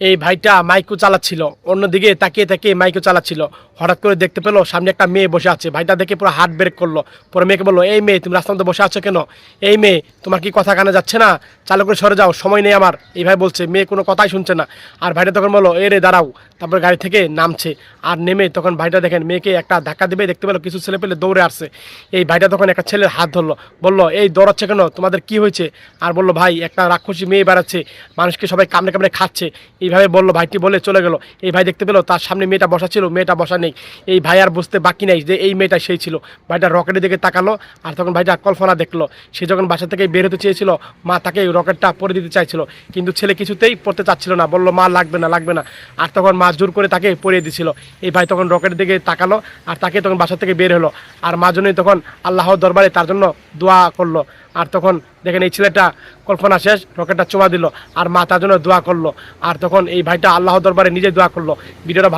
এই ভাইটা মাইকো চালাচ্ছিল। অন্যদিকে তাকিয়ে তাকিয়ে মাইকো চালাচ্ছিল। হঠাৎ করে দেখতে পেল সামনে একটা মেয়ে বসে আছে। ভাইটা দেখে পুরো হার্ট ব্রেক করল। পরে মেয়েকে বলল, এই মেয়ে, তুমি রাস্তার মধ্যে বসে আছো কেন? এই মেয়ে, তোমার কি কথা কানে যাচ্ছে না? চালু করে সরে যাও, সময় নেই আমার। এই ভাই বলছে, মেয়ে কোনো কথাই শুনছে না। আর ভাইটা তখন বলল এ রে, দাঁড়াও। তারপর গাড়ি থেকে নামছে। আর নেমে তখন ভাইটা দেখেন, মেয়েকে একটা ধাক্কা দেবে, দেখতে পেল কিছু ছেলে পেলে দৌড়ে আসছে। এই ভাইটা তখন একটা ছেলের হাত ধরলো। বলল, এই দৌড়াচ্ছে কেন? তোমাদের কি হয়েছে? আর বলল, ভাই, একটা রাক্ষসী মেয়ে বেড়াচ্ছে। মানুষকে সবাই কামড়ে কামড়ে খাচ্ছে। এইভাবে বলল, ভাইটি বলে চলে গেলো। এই ভাই দেখতে পেল, তার সামনে মেয়েটা বসা ছিল, মেয়েটা বসা নেই। এই ভাই আর বুঝতে বাকি নেই যে এই মেয়েটা সেই ছিল। ভাইটা রকেটের দিকে তাকালো, আর তখন ভাইটা কল্পনা দেখল। সে যখন বাসা থেকে বের হতে চেয়েছিল, মা তাকে রকেটটা পরে দিতে চাইছিল। কিন্তু ছেলে কিছুতেই পড়তে চাচ্ছিল না, বলল, মা, লাগবে না লাগবে না। আর তখন মা জোর করে তাকে পরিয়ে দিছিল এই ভাই তখন রকেটের দিকে তাকালো, আর তাকে তখন বাসা থেকে বের হলো। আর মা জন্যই তখন আল্লাহর দরবারে তার জন্য দোয়া করল। আর তখন দেখেন এই ছেলেটা কল্পনা শেষ, রকেটটা চোয়া দিল, আর মা তার জন্য দোয়া করল। আর তখন এই ভাইটা আল্লাহ দরবারে নিজে দোয়া করল। ভিডিওটা